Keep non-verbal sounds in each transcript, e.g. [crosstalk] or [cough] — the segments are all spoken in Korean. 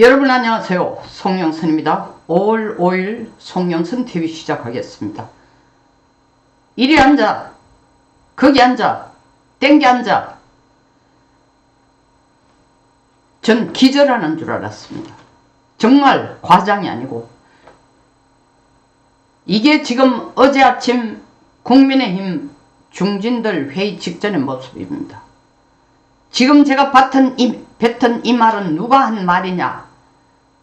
여러분 안녕하세요. 송영선입니다. 5월 5일 송영선 TV 시작하겠습니다. 이리 앉아. 거기 앉아. 땡기 앉아. 전 기절하는 줄 알았습니다. 정말 과장이 아니고 이게 지금 어제 아침 국민의힘 중진들 회의 직전의 모습입니다. 지금 제가 뱉은 이, 뱉은 이 말은 누가 한 말이냐?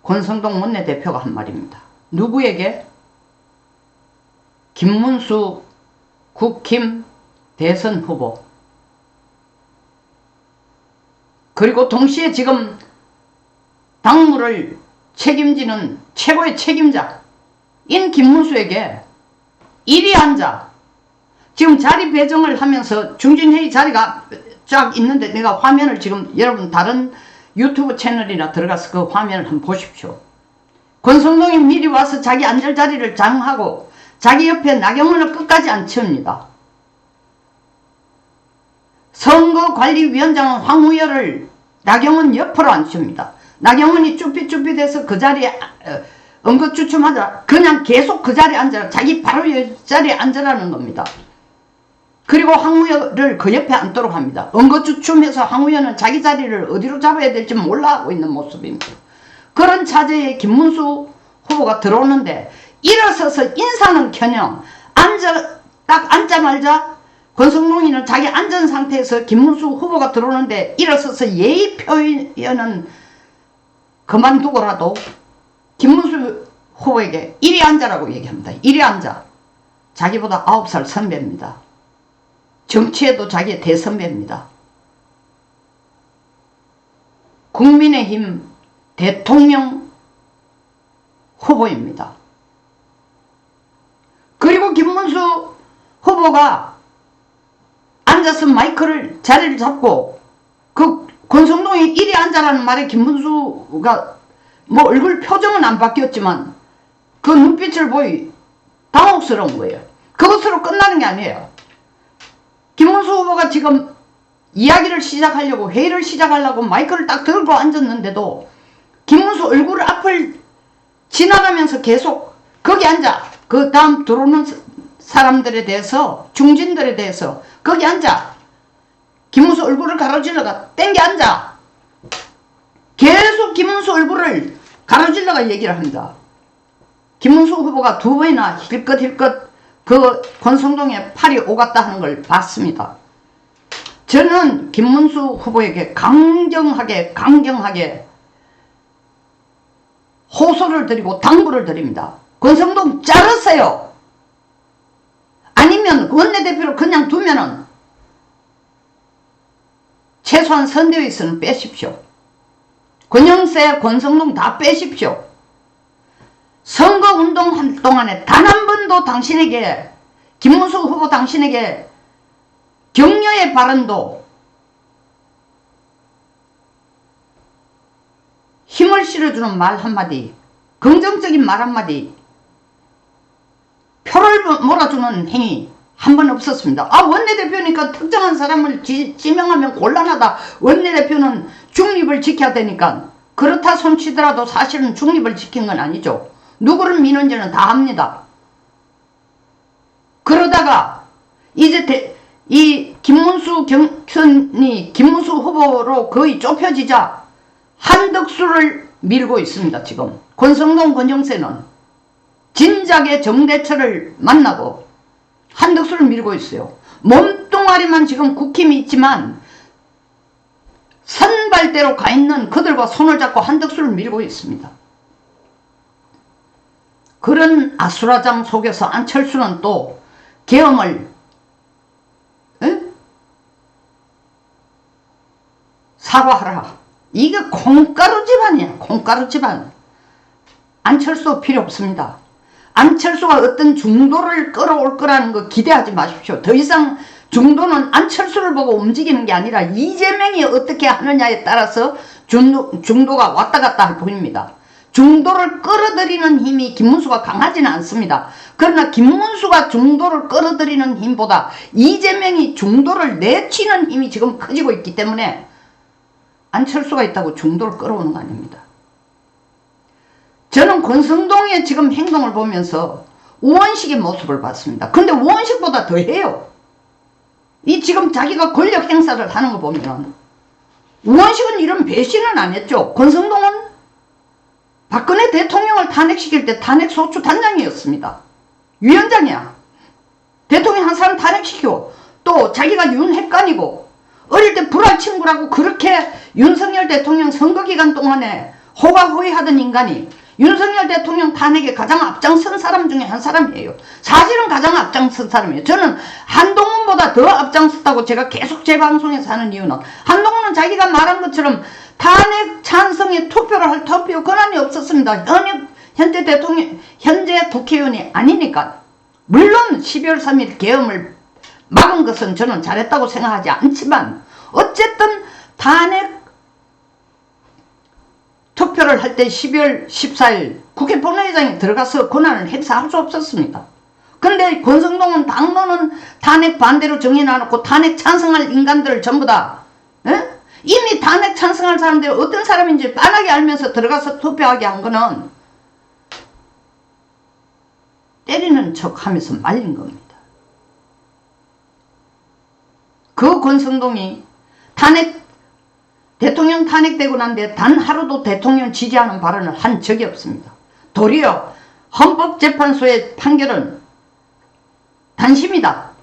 권성동 원내대표가 한 말입니다. 누구에게? 김문수 국힘 대선 후보. 그리고 동시에 지금 당무를 책임지는 최고의 책임자 인 김문수에게 이리 앉아 지금 자리 배정을 하면서 중진회의 자리가 쫙 있는데 내가 화면을 지금 여러분 다른 유튜브 채널이나 들어가서 그 화면을 한번 보십시오. 권성동이 미리 와서 자기 앉을 자리를 장하고 자기 옆에 나경원을 끝까지 앉힙니다. 선거관리위원장은 황우열을 나경원 옆으로 앉힙니다. 나경원이 쭈삣쭈삣해서 그 자리에 어, 언급주춤하자 그냥 계속 그 자리에 앉아라. 자기 바로 이 자리에 앉으라는 겁니다. 그리고 황우열을 그 옆에 앉도록 합니다. 언거주춤해서 황우열은 자기 자리를 어디로 잡아야 될지 몰라하고 있는 모습입니다. 그런 차제에 김문수 후보가 들어오는데 일어서서 인사는 커녕 앉아 딱 앉자마자 권성동이는 자기 앉은 상태에서 김문수 후보가 들어오는데 일어서서 예의 표현은 그만두고라도 김문수 후보에게 이리 앉아라고 얘기합니다. 이리 앉아. 자기보다 아홉 살 선배입니다. 정치에도 자기의 대선배입니다. 국민의힘 대통령 후보입니다. 그리고 김문수 후보가 앉아서 마이크를 자리를 잡고 그 권성동이 이리 앉아라는 말에 김문수가 뭐 얼굴 표정은 안 바뀌었지만 그 눈빛을 보이 당혹스러운 거예요. 그것으로 끝나는 게 아니에요. 김문수 후보가 지금 이야기를 시작하려고 회의를 시작하려고 마이크를 딱 들고 앉았는데도 김문수 얼굴 앞을 지나가면서 계속 거기 앉아. 그 다음 들어오는 사람들에 대해서 중진들에 대해서 거기 앉아. 김문수 얼굴을 가로질러가 땡겨 앉아. 계속 김문수 얼굴을 가로질러가 얘기를 합니다. 김문수 후보가 두 번이나 힐끗힐끗 그 권성동의 팔이 오갔다 하는 걸 봤습니다. 저는 김문수 후보에게 강경하게 강경하게 호소를 드리고 당부를 드립니다. 권성동 자르세요. 아니면 원내대표를 그냥 두면은 최소한 선대위에서는 빼십시오. 권영세, 권성동 다 빼십시오. 선거운동 한 동안에 단 한 번도 당신에게 김문수 후보 당신에게 격려의 발언도 힘을 실어주는 말 한마디 긍정적인 말 한마디 표를 몰아주는 행위 한 번 없었습니다. 아 원내대표니까 특정한 사람을 지, 지명하면 곤란하다. 원내대표는 중립을 지켜야 되니까 그렇다 손치더라도 사실은 중립을 지킨 건 아니죠. 누구를 미는지는 다 합니다. 그러다가 이제 대, 이 김문수 경선이 김문수 후보로 거의 좁혀지자 한덕수를 밀고 있습니다. 지금 권성동 권영세는 진작에 정대철을 만나고 한덕수를 밀고 있어요. 몸뚱아리만 지금 국힘이 있지만 선발대로 가 있는 그들과 손을 잡고 한덕수를 밀고 있습니다. 그런 아수라장 속에서 안철수는 또 계엄을 에? 사과하라. 이게 콩가루 집안이야. 콩가루 집안. 안철수 필요 없습니다. 안철수가 어떤 중도를 끌어올 거라는 거 기대하지 마십시오. 더 이상 중도는 안철수를 보고 움직이는 게 아니라 이재명이 어떻게 하느냐에 따라서 중도, 중도가 왔다 갔다 할 뿐입니다. 중도를 끌어들이는 힘이 김문수가 강하지는 않습니다. 그러나 김문수가 중도를 끌어들이는 힘보다 이재명이 중도를 내치는 힘이 지금 커지고 있기 때문에 안철수가 있다고 중도를 끌어오는 거 아닙니다. 저는 권성동의 지금 행동을 보면서 우원식의 모습을 봤습니다. 근데 우원식보다 더해요. 이 지금 자기가 권력 행사를 하는 거 보면 우원식은 이런 배신은 안 했죠. 권성동은 박근혜 대통령을 탄핵시킬 때 탄핵 소추 단장이었습니다. 위원장이야. 대통령 한 사람 탄핵시키고 또 자기가 윤핵관이고 어릴 때 불알 친구라고 그렇게 윤석열 대통령 선거 기간 동안에 호가호위하던 인간이 윤석열 대통령 탄핵에 가장 앞장선 사람 중에 한 사람이에요. 사실은 가장 앞장선 사람이에요. 저는 한동훈보다 더 앞장섰다고 제가 계속 제 방송에서 하는 이유는 한동훈은 자기가 말한 것처럼 탄핵 찬성에 투표를 할 투표 권한이 없었습니다. 현역, 현재 대통령, 현재 국회의원이 아니니까. 물론 12월 3일 계엄을 막은 것은 저는 잘했다고 생각하지 않지만 어쨌든 탄핵 투표를 할 때 12월 14일 국회 본회의장에 들어가서 권한을 행사할 수 없었습니다. 그런데 권성동은 당론은 탄핵 반대로 정해놔놓고 탄핵 찬성할 인간들을 전부 다 에? 이미 탄핵 찬성할 사람들이 어떤 사람인지 빤하게 알면서 들어가서 투표하게 한 거는 때리는 척 하면서 말린 겁니다. 그 권성동이 탄핵 대통령 탄핵되고 난 뒤에 단 하루도 대통령 지지하는 발언을 한 적이 없습니다. 도리어 헌법재판소의 판결은 단심이다.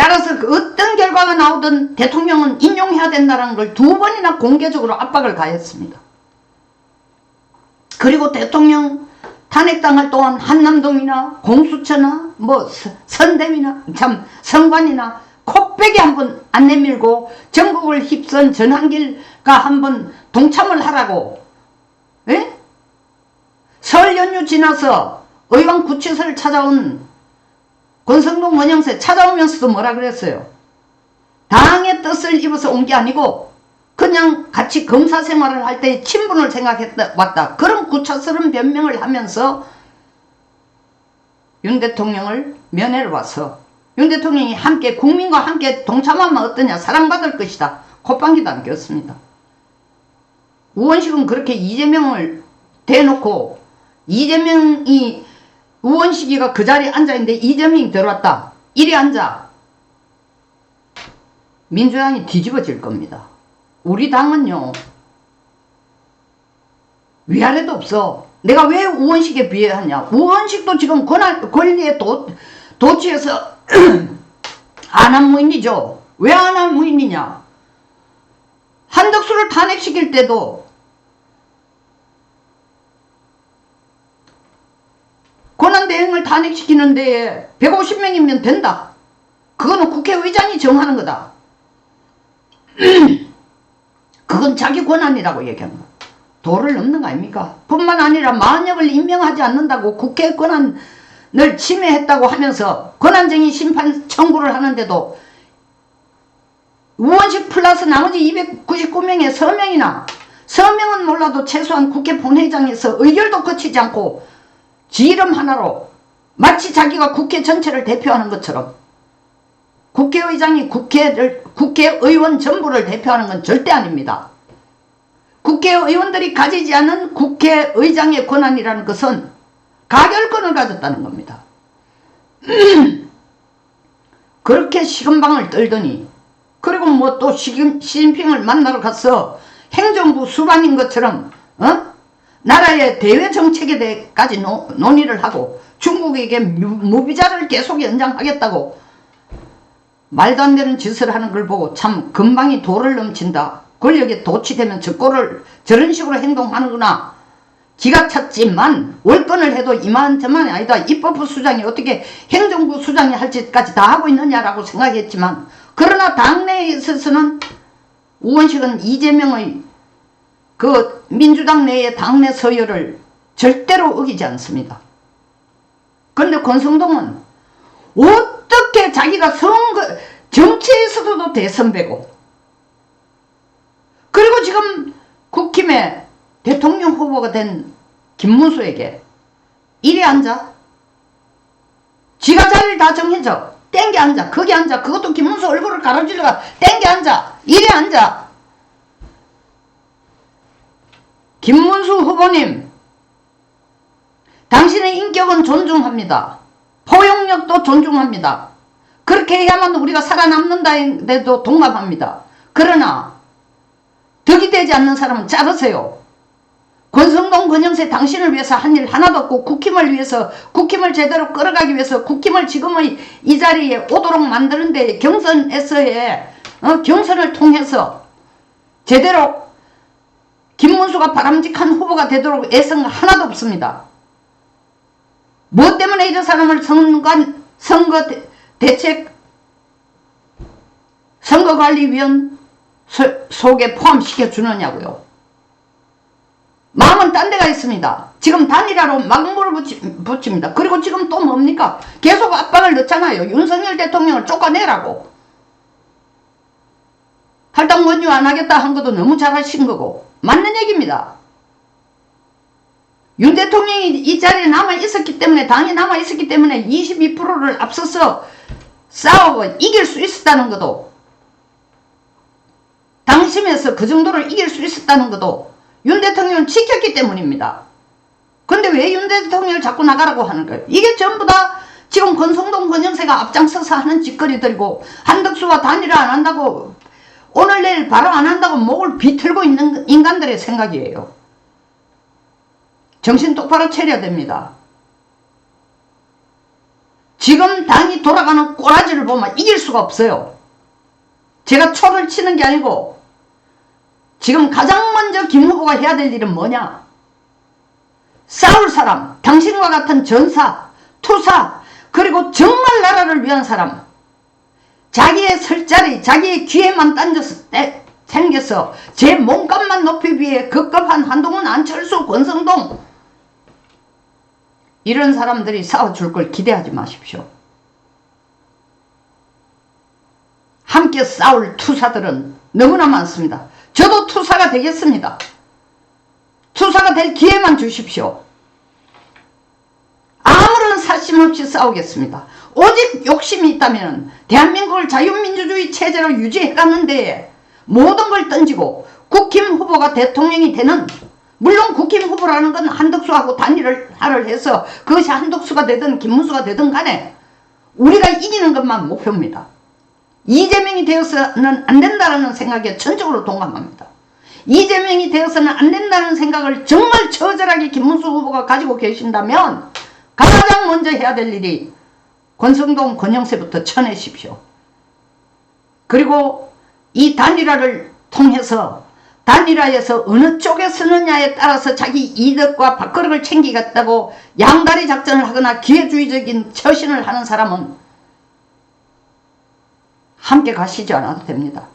따라서 그 어떤 결과가 나오든 대통령은 인용해야 된다는 걸 두 번이나 공개적으로 압박을 가했습니다. 그리고 대통령 탄핵당할 동안 한남동이나 공수처나 뭐 서- 선대위나 참 선관이나 콧배기 한번 안 내밀고 전국을 휩쓴 전한길과 한번 동참을 하라고 에? 설 연휴 지나서 의왕 구치소를 찾아온 권성동 원영세 찾아오면서도 뭐라 그랬어요? 당의 뜻을 입어서 온 게 아니고 그냥 같이 검사 생활을 할 때 친분을 생각했다 왔다. 그런 구차스러운 변명을 하면서 윤 대통령을 면회를 와서 윤 대통령이 함께 국민과 함께 동참하면 어떠냐 사랑받을 것이다. 콧방귀도 안 꼈습니다. 우원식은 그렇게 이재명을 대놓고 이재명이 우원식이가 그 자리에 앉아있는데 이재명이 들어왔다. 이리 앉아. 민주당이 뒤집어질 겁니다. 우리 당은요. 위아래도 없어. 내가 왜 우원식에 비하하냐. 우원식도 지금 권한, 권리에 도, 도취해서 [clears throat] 안한무인이죠. 왜 안한무인이냐. 한덕수를 탄핵시킬 때도 권한대행을 탄핵시키는 데에 150명이면 된다. 그거는 국회의장이 정하는 거다. [clears throat] 그건 자기 권한이라고 얘기한 거. 도를 넘는 거 아닙니까? 뿐만 아니라 만역을 임명하지 않는다고 국회 권한을 침해했다고 하면서 권한쟁의 심판 청구를 하는데도 우원식 플러스 나머지 299명의 서명이나 서명은 몰라도 최소한 국회 본회의장에서 의결도 거치지 않고 지 이름 하나로 마치 자기가 국회 전체를 대표하는 것처럼 국회의장이 국회를, 국회의원 전부를 대표하는 건 절대 아닙니다. 국회의원들이 가지지 않은 국회의장의 권한이라는 것은 가결권을 가졌다는 겁니다. [clears throat] 그렇게 시금방을 떨더니 그리고 뭐 또 시진핑을 만나러 가서 행정부 수반인 것처럼 어? 나라의 대외 정책에 대해까지 노, 논의를 하고 중국에게 무- 무비자를 계속 연장하겠다고 말도 안 되는 짓을 하는 걸 보고 참 금방이 도를 넘친다. 권력에 도취되면 저 꼴을 저런 식으로 행동하는구나. 기가 찼지만 월권을 해도 이만저만이 아니다. 입법부 수장이 어떻게 행정부 수장이 할 짓까지 다 하고 있느냐라고 생각했지만 그러나 당내에 있어서는 우원식은 이재명의 그 민주당 내의 당내 서열을 절대로 어기지 않습니다. 그런데 권성동은 어떻게 자기가 선거 정치에서도 대선배고 그리고 지금 국힘의 대통령 후보가 된 김문수에게 이리 앉아. 지가 자리를 다 정해줘. 땡겨 앉아. 거기 앉아. 그것도 김문수 얼굴을 가로질러가. 땡겨 앉아. 이리 앉아 김문수 후보님, 당신의 인격은 존중합니다. 포용력도 존중합니다. 그렇게 해야만 우리가 살아남는다에도 동감합니다. 그러나 덕이 되지 않는 사람은 자르세요. 권성동 권영세 당신을 위해서 한 일 하나도 없고 국힘을 위해서 국힘을 제대로 끌어가기 위해서 국힘을 지금의 이 자리에 오도록 만드는 데 경선에서의 어, 경선을 통해서 제대로 김문수가 바람직한 후보가 되도록 애쓴 거 하나도 없습니다. 뭐 때문에 이런 사람을 선관, 선거 대, 대책 선거관리위원 소, 속에 포함시켜 주느냐고요. 마음은 딴 데가 있습니다. 지금 단일화로 막물을 붙이, 붙입니다. 그리고 지금 또 뭡니까? 계속 압박을 넣잖아요. 윤석열 대통령을 쫓아내라고. 할당 원유 안 하겠다 한 것도 너무 잘하신 거고 맞는 얘기입니다. 윤 대통령이 이 자리에 남아 있었기 때문에 당이 남아 있었기 때문에 22%를 앞서서 싸우고 이길 수 있었다는 것도 당심에서 그 정도를 이길 수 있었다는 것도 윤 대통령을 지켰기 때문입니다. 근데 왜 윤 대통령을 자꾸 나가라고 하는 거예요? 이게 전부 다 지금 권성동 권영세가 앞장서서 하는 짓거리들이고 한덕수와 단일화 안 한다고 오늘 내일 바로 안 한다고 목을 비틀고 있는 인간들의 생각이에요. 정신 똑바로 차려야 됩니다. 지금 당이 돌아가는 꼬라지를 보면 이길 수가 없어요. 제가 초를 치는 게 아니고 지금 가장 먼저 김 후보가 해야 될 일은 뭐냐? 싸울 사람, 당신과 같은 전사, 투사, 그리고 정말 나라를 위한 사람, 자기의 설자리, 자기의 귀에만 딴져서 때, 생겨서 제 몸값만 높이기 위해 급급한 한동훈, 안철수, 권성동 이런 사람들이 싸워줄 걸 기대하지 마십시오. 함께 싸울 투사들은 너무나 많습니다. 저도 투사가 되겠습니다. 투사가 될 기회만 주십시오. 아무런 사심 없이 싸우겠습니다. 오직 욕심이 있다면 대한민국을 자유민주주의 체제로 유지해가는데 모든 걸 던지고 국힘 후보가 대통령이 되는 물론 국힘 후보라는 건 한덕수하고 단일을 하를 해서 그것이 한덕수가 되든 김문수가 되든 간에 우리가 이기는 것만 목표입니다. 이재명이 되어서는 안 된다는 생각에 전적으로 동감합니다. 이재명이 되어서는 안 된다는 생각을 정말 처절하게 김문수 후보가 가지고 계신다면 가장 먼저 해야 될 일이 권성동 권영세부터 쳐내십시오. 그리고 이 단일화를 통해서 단일화에서 어느 쪽에 서느냐에 따라서 자기 이득과 밥그릇을 챙기겠다고 양다리 작전을 하거나 기회주의적인 처신을 하는 사람은 함께 가시지 않아도 됩니다.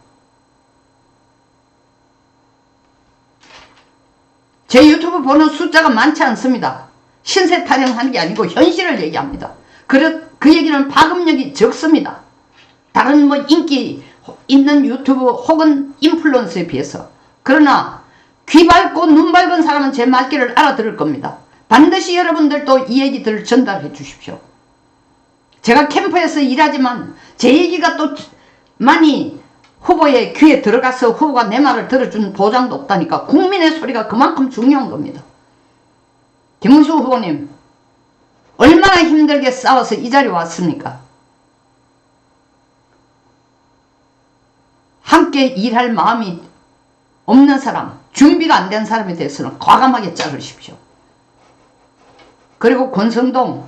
제 유튜브 보는 숫자가 많지 않습니다. 신세 타령하는 게 아니고 현실을 얘기합니다. 그, 그 얘기는 파급력이 적습니다. 다른 뭐 인기 있는 유튜브 혹은 인플루언서에 비해서. 그러나 귀 밝고 눈 밝은 사람은 제 말귀를 알아들을 겁니다. 반드시 여러분들도 이 얘기들을 전달해 주십시오. 제가 캠프에서 일하지만 제 얘기가 또 많이 후보의 귀에 들어가서 후보가 내 말을 들어주는 보장도 없다니까 국민의 소리가 그만큼 중요한 겁니다. 김문수 후보님 얼마나 힘들게 싸워서 이 자리에 왔습니까? 함께 일할 마음이 없는 사람, 준비가 안 된 사람에 대해서는 과감하게 자르십시오. 그리고 권성동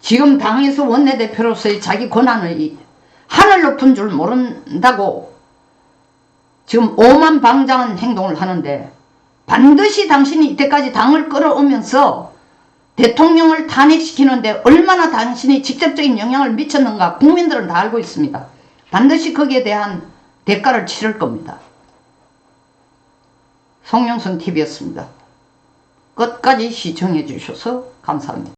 지금 당에서 원내대표로서의 자기 권한을 하늘 높은 줄 모른다고 지금 오만 방장한 행동을 하는데 반드시 당신이 이때까지 당을 끌어오면서 대통령을 탄핵시키는데 얼마나 당신이 직접적인 영향을 미쳤는가 국민들은 다 알고 있습니다. 반드시 거기에 대한 대가를 치를 겁니다. 송영선 TV였습니다. 끝까지 시청해 주셔서 감사합니다.